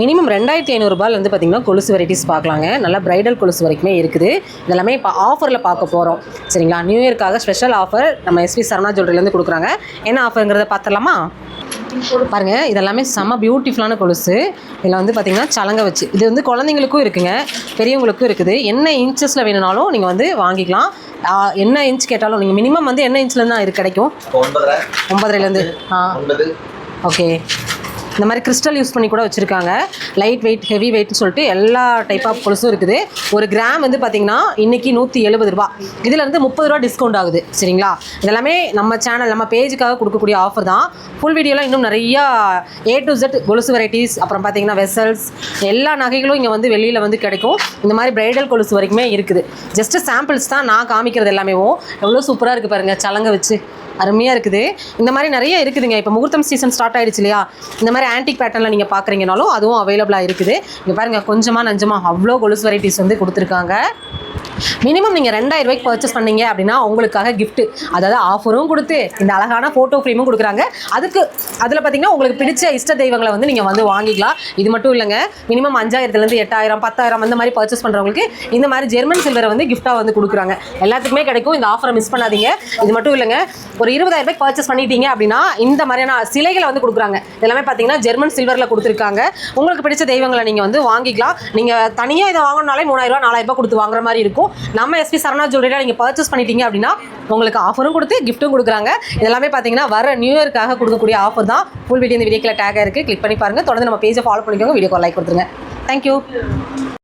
Minimum ரெண்டாயிரத்தி ஐநூறுரூபாயில் வந்து பார்த்திங்கன்னா கொலுசு வெரைட்டிஸ் பார்க்கலாங்க. நல்லா பிரைடல் கொலுசு வரைக்குமே இருக்குது. இதெல்லாமே இப்போ ஆஃபரில் பார்க்க போகிறோம் சரிங்களா? நியூ இயர்க்காக ஸ்பெஷல் ஆஃபர் நம்ம எஸ்பி சரணா ஜுவல்லரிலேருந்து கொடுக்குறாங்க. என்ன ஆஃபருங்கிறத பார்த்துடலாமா? பாருங்க இதெல்லாமே செம்ம பியூட்டிஃபுல்லான கொலுசு. இதில் வந்து பார்த்தீங்கன்னா சலங்க வச்சு. இது வந்து குழந்தைங்களுக்கும் இருக்குங்க. பெரியவங்களுக்கும் இருக்குது. என்ன இன்ச்சஸில் வேணும்னாலும் நீங்கள் வந்து வாங்கிக்கலாம். என்ன இன்ச் கேட்டாலும் நீங்கள் மினிமம் வந்து என்ன இன்ச்லேருந்து தான் இது கிடைக்கும்? ஒன்பதரை. ஒன்பதரைலேருந்து ஆ. ஓகே இந்த மாதிரி கிறிஸ்டல் யூஸ் பண்ணி கூட வச்சுருக்காங்க. லைட் வெயிட் ஹெவி வெயிட்னு சொல்லிட்டு எல்லா டைப் ஆஃப் கொலுசும் இருக்குது. ஒரு கிராம் வந்து பார்த்தீங்கன்னா இன்றைக்கி நூற்றி எழுபது ரூபா இதுலேருந்து முப்பது ரூபா டிஸ்கவுண்ட் ஆகுது. சரிங்களா? இதெல்லாமே நம்ம சேனல் நம்ம பேஜுக்காக கொடுக்கக்கூடிய ஆஃபர் தான். ஃபுல் வீடியோலாம் இன்னும் நிறையா ஏ டு ஜெட் கொலுசு வெரைட்டிஸ் அப்புறம் பார்த்தீங்கன்னா வெசல்ஸ் எல்லா நகைகளும் இங்கே வந்து வெளியில் வந்து கிடைக்கும். இந்த மாதிரி பிரைடல் கொலுசு வரைக்குமே இருக்குது. ஜஸ்ட் சாம்பிள்ஸ் தான் நான் காமிக்கிறது எல்லாமே எவ்வளோ சூப்பராக இருக்குது பாருங்கள் சலங்கை வச்சு. அருமையாக இருக்குது. இந்த மாதிரி நிறைய இருக்குதுங்க. இப்போ முகூர்த்தம் சீசன் ஸ்டார்ட் ஆயிடுச்சு இல்லையா? இந்த மாதிரி ஆன்டிக் பேட்டர்னில் நீங்கள் பார்க்குறீங்கனாலும் அதுவும் அவைலபிளாக இருக்குது. இங்கே பாருங்கள் கொஞ்சமாக நஞ்சமாக அவ்வளோ கொலுசு வெரைட்டிஸ் வந்து கொடுத்துருக்காங்க. மினிமம் நீங்கள் ரெண்டாயிரம் ரூபாய்க்கு பர்ச்சேஸ் பண்ணீங்க அப்படின்னா உங்களுக்காக கிஃப்ட்டு அதாவது ஆஃபரும் கொடுத்து இந்த அழகான ஃபோட்டோ ஃப்ரேமும் கொடுக்குறாங்க. அதுக்கு அதில் பார்த்தீங்கன்னா உங்களுக்கு பிடிச்ச இஷ்ட தெய்வங்களை வந்து நீங்கள் வந்து வாங்கிக்கலாம். இது மட்டும் இல்லைங்க. மினிமம் அஞ்சாயிரத்துலேருந்து எட்டாயிரம் பத்தாயிரம் அந்த மாதிரி பர்ச்சேஸ் பண்ணுறவங்களுக்கு இந்த மாதிரி ஜெர்மன் சில்வரை வந்து கிஃப்ட்டாக வந்து கொடுக்குறாங்க. எல்லாத்துக்குமே கிடைக்கும். இந்த ஆஃபரை மிஸ் பண்ணாதீங்க. இது மட்டும் இல்லைங்க. ஒரு இருபதாயிரம் ரூபாய்க்கு பர்ச்சேஸ் பண்ணிட்டீங்க அப்படின்னா இந்த மாதிரியான சிலைகளை வந்து கொடுக்குறாங்க. எல்லாமே பார்த்தீங்கன்னா ஜெர்மன் சில்வரில் கொடுத்துருக்காங்க. உங்களுக்கு பிடிச்ச தெய்வங்களை நீங்கள் வந்து வாங்கிக்கலாம். நீங்கள் தனியாக இதை வாங்கினாலே மூணாயிரம் ரூபா நாலாயிரம் ரூபாய் கொடுத்து வாங்குற மாதிரி இருக்கும். நம்ம எஸ்பி சரணா ஜுவல்லரியில் நீங்கள் பர்ச்சேஸ் பண்ணிட்டீங்க அப்படின்னா உங்களுக்கு ஆஃபரும் கொடுத்து கிஃப்ட்டும் கொடுக்குறாங்க. இதெல்லாமே பார்த்தீங்கன்னா வர நியூ இயர்க்காக கொடுக்கக்கூடிய ஆஃபர் தான். ஃபுல் வீடியோ இந்த வீடியோக்கில் டேக் இருக்குது கிளிக் பண்ணி பாருங்கள் தொடர்ந்து நம்ம பேஜை ஃபாலோ பண்ணிக்கோங்க. வீடியோக்கு லைக் கொடுத்துருங்க. தேங்க்யூ